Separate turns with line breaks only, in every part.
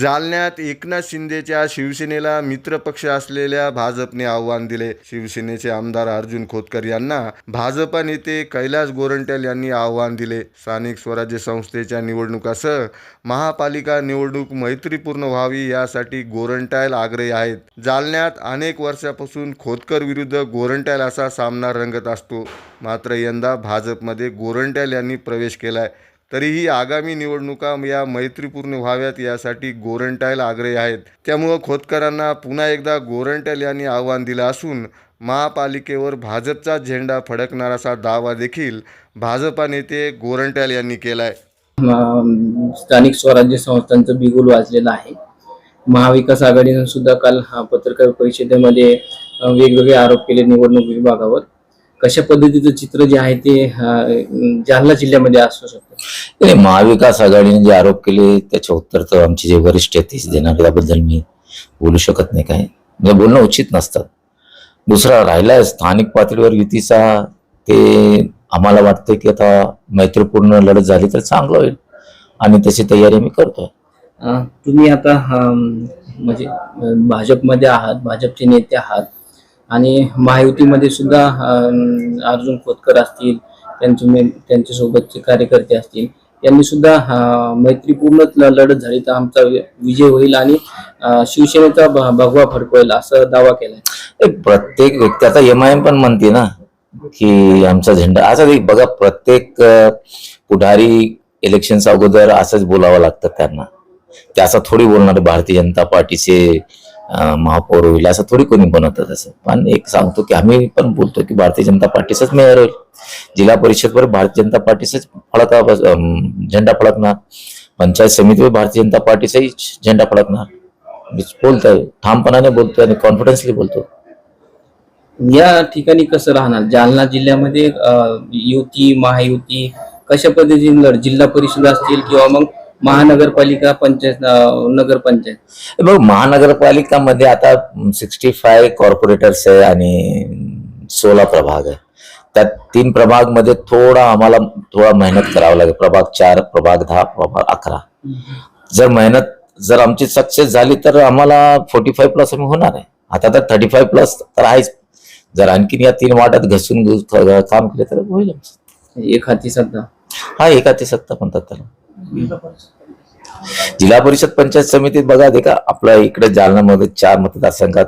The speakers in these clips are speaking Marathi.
जालन्यात एकनाथ शिंदेच्या शिवसेनेला मित्रपक्ष असलेल्या भाजपने आव्हान दिले. शिवसेनेचे आमदार अर्जुन खोतकर यांना भाजपा नेते कैलास गोरंट्याल यांनी आव्हान दिले. स्थानिक स्वराज्य संस्थेच्या निवडणुकासह महापालिका निवडणूक मैत्रीपूर्ण व्हावी यासाठी गोरंट्याल आग्रही आहेत. जालन्यात अनेक वर्षापासून खोतकर विरुद्ध गोरंट्याल असा सामना रंगत असतो. मात्र यंदा भाजपमध्ये गोरंट्याल यांनी प्रवेश केलाय. तरीही आगामी निवडणुका या मैत्रीपूर्ण व्हाव्यात यासाठी गोरंट्याल आग्रही आहेत. त्यामुळं खोतकरांना पुन्हा एकदा गोरंट्याल यांनी आव्हान दिलं असून महापालिकेवर भाजपचा झेंडा फडकणार असा दावा देखील भाजपा नेते गोरंट्याल यांनी केलाय.
आहे स्थानिक स्वराज्य संस्थांचं बिगुल वाजलेलं आहे. महाविकास आघाडीनं सुद्धा काल हा पत्रकार परिषदेमध्ये वेगवेगळे आरोप केले निवडणूक विभागावर. कशा पद्धतीचं चित्र जे आहे ते जालना जिल्ह्यामध्ये असू शकतं?
महाविकास आघाडीने जे आरोप केले त्याचे उत्तर तर आमचे जे वरिष्ठ आहेत तेच देणार त्याबद्दल मी बोलू शकत नाही काय म्हणजे बोलणं उचित नसतं. दुसरा राहिला स्थानिक पातळीवर युतीचा ते आम्हाला वाटतं की आता मैत्रीपूर्ण लढत झाली तर चांगलं होईल. आणि त्याची तयारी आम्ही करतोय.
तुम्ही आता म्हणजे भाजपमध्ये आहात भाजपचे नेते आहात. आणि महायुतीमध्ये सुद्धा अर्जुन खोतकर असतील त्यांचे मे- त्यांच्यासोबतचे कार्यकर्ते असतील यांनी सुद्धा मैत्रीपूर्ण लढत झाली. तर आमचा विजय होईल आणि शिवसेनेचा भ- भगवा फडकवेल असा दावा केलाय.
प्रत्येक व्यक्ती आता एम आय एम पण म्हणते ना की आमचा झेंडा असा बघा प्रत्येक पुढारी इलेक्शनच्या अगोदर असंच बोलावं लागतं त्यांना. ते असं थोडी बोलणार भारतीय जनता पार्टीचे महापौर होईल असं थोडी कोणी बनवतं तसं. पण एक सांगतो की आम्ही पण बोलतो की भारतीय जनता पार्टीचाच मेयर होईल. जिल्हा परिषदवर भारतीय जनता पार्टीचाच फळता बस- झेंडा फडकणार. पंचायत समितीवर भारतीय जनता पार्टीचाही झेंडा फडकणार. मी बोलतोय ठामपणाने बोलतोय आणि कॉन्फिडन्सली बोलतो
या ठिकाणी कसं राहणार? जालना जिल्ह्यामध्ये युती महायुती कशा पद्धतीने जिल्हा परिषद असतील किंवा मग महानगरपालिका पंचायत अं, नगरपंचायत.
बघ महानगरपालिकामध्ये आता सिक्स्टी फाय कॉर्पोरेटर्स आहे आणि सोळा प्रभाग आहे. त्यात तीन प्रभागमध्ये थोडा आम्हाला थोडा मेहनत करावं लागेल. प्रभाग चार प्रभाग दहा प्रभाग अकरा. जर मेहनत जर आमची सक्सेस झाली तर आम्हाला फोर्टी फाय प्लस आम्ही होणार आहे. आता तर थर्टी फाय प्लस तर आहेच. जर आणखीन या तीन वाटात घसून घुस- काम केले तर होईल आमचं.
एक हाती सध्या.
हा एका ते सत्ता म्हणतात त्याला. जिल्हा परिषद पंचायत. समितीत बघा ते का आपल्या इकडे जालन्यामध्ये चार मतदारसंघात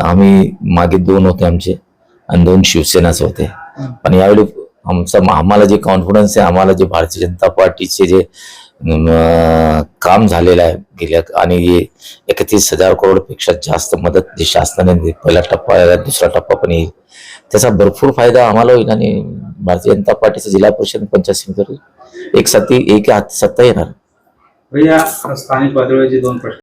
आम्ही मागे दोन होते आमचे आणि दोन शिवसेनाचे होते. पण यावेळी आमचं आम्हाला जे कॉन्फिडन्स आहे आम्हाला जे भारतीय जनता पार्टीचे जे काम झालेलं आहे. गेल्या आणि एकतीस हजार करोडपेक्षा जास्त मदत जे शासनाने पहिला टप्पा आहे, दुसरा टप्पा पण येईल. त्याचा भरपूर फायदा आम्हाला होईल आणि भारतीय जनता पार्टीचं जिल्हा परिषद पंचायत समिती एक सत्ती एक सत्ता येणार.
स्थानिक पातळीवरचे दोन प्रश्न.